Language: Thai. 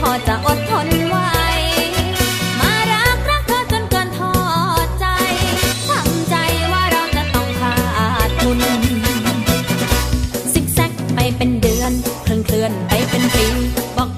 พอจะอดทนไหวมารักรักเธอจนเกินทอดใจทำใจว่าเราจะต้องขาดทุนซิกแซกไปเป็นเดือนเคลื่อนไปเป็นปีบอก